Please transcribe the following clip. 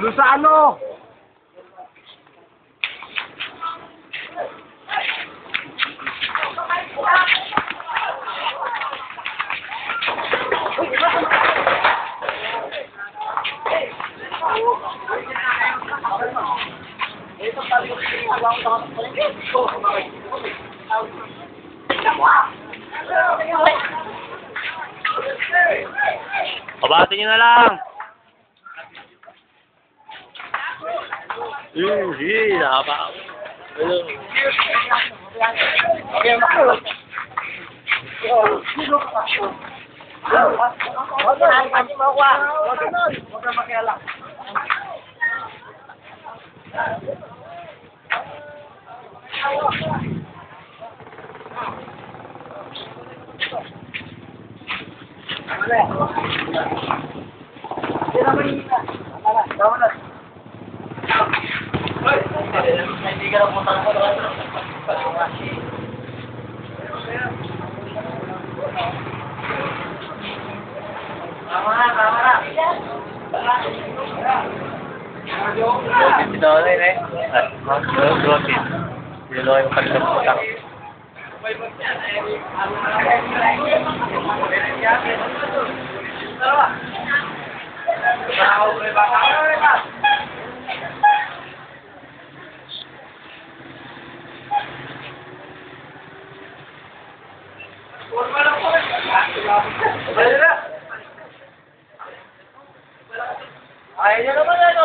Lusano! Pabati nyo na lang. Hmm, sige, nakapa. Hello. Huwag ka makialam. Hindi Blocking Ayaw nyo naman ano?